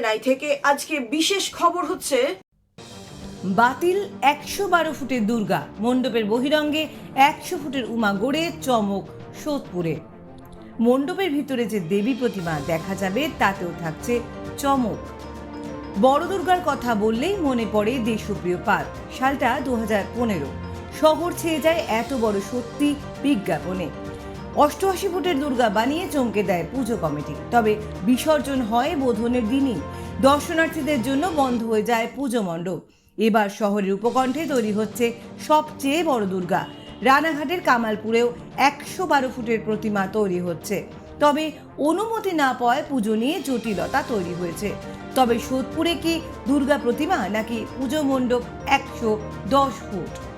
UNI থেকে আজকে বিশেষ খবর হচ্ছে বাতিল একশো বারো ফুটের দুর্গা। মণ্ডপের বহিরঙ্গে একশো ফুটের উমা গড়ে চমক সোদপুরে। মণ্ডপের ভিতরে যে দেবী প্রতিমা দেখা যাবে, তাতেও থাকছে চমক। বড় দুর্গার কথা বললেই মনে পড়ে দেশপ্রিয় পার্ক সালটা দু পনেরো। শহর ছেয়ে যায় এত বড় সত্যি বিজ্ঞাপনে। অষ্টআশি ফুটের দুর্গা বানিয়ে চমকে দেয় পুজো কমিটি। তবে বিসর্জন হয় বোধনের দিনই। দর্শনার্থীদের জন্য বন্ধ হয়ে যায় পুজো মণ্ডপ। এবার শহরের উপকণ্ঠে তৈরি হচ্ছে সবচেয়ে বড় দুর্গা। রানাঘাটের কামালপুরেও একশো বারো ফুটের প্রতিমা তৈরি হচ্ছে। তবে অনুমতি না পাওয়ায় পুজো নিয়ে জটিলতা তৈরি হয়েছে। তবে সোদপুরে কি দুর্গা প্রতিমা নাকি পুজো মণ্ডপ একশো দশ ফুট?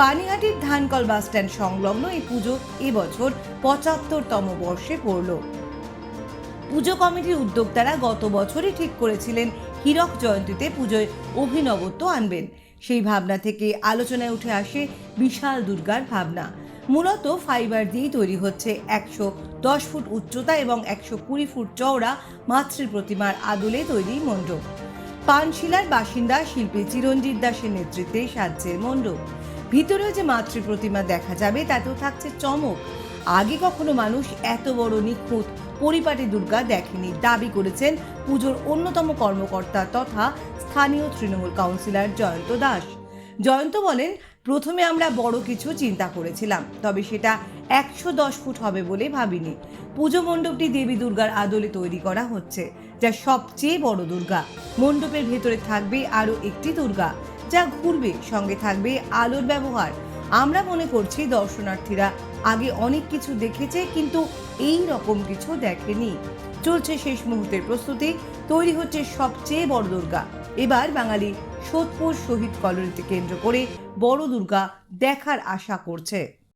পানিহাটির ধানকল বাসস্ট্যান্ড সংলগ্ন এই পুজো এবছর পঁচাত্তরতম বর্ষে পড়ল। পুজো কমিটির উদ্যোক্তারা গত বছরই ঠিক করেছিলেন, হীরক জয়ন্তীতে পুজোয় অভিনবত্ব আনবেন। সেই ভাবনা থেকে আলোচনায় উঠে আসে বিশাল দুর্গার ভাবনা। মূলত ফাইবার দিয়েই তৈরি হচ্ছে একশো দশ ফুট উচ্চতা এবং একশো কুড়ি ফুট চওড়া মাতৃ প্রতিমার আদলে তৈরি মণ্ডপ। পানশিলার বাসিন্দা শিল্পী চিরঞ্জিত দাসের নেতৃত্বে সাজছে মণ্ডপ। ভিতরেও যে মাতৃ প্রতিমা দেখা যাবে, তাতেও থাকছে চমক। আগে কখনো মানুষ এত বড় নিখুঁত পরিপাটি দুর্গা দেখেনি। দাবি করেছেন পুজোর অন্যতম কর্মকর্তা তথা স্থানীয় তৃণমূল কাউন্সিলর জয়ন্ত দাস। জয়ন্ত বলেন, প্রথমে আমরা বড় কিছু চিন্তা করেছিলাম, তবে সেটা একশো দশ ফুট হবে বলে ভাবিনি। পুজো মণ্ডপটি দেবী দুর্গার আদলে তৈরি করা হচ্ছে, যা সবচেয়ে বড় দুর্গা। মণ্ডপের ভেতরে থাকবে আরও একটি দুর্গা। যা ঘুরবে, সঙ্গে থাকবে আলোর ব্যবহার। আমরা মনে করছি দর্শনার্থীরা আগে অনেক কিছু দেখেছে, কিন্তু এই রকম কিছু দেখেনি। চলছে শেষ মুহূর্তের প্রস্তুতি, তৈরি হচ্ছে সবচেয়ে বড় দুর্গা। এবার বাঙালি সোদপুর শহীদ কলোনিতে কেন্দ্র করে বড় দুর্গা দেখার আশা করছে।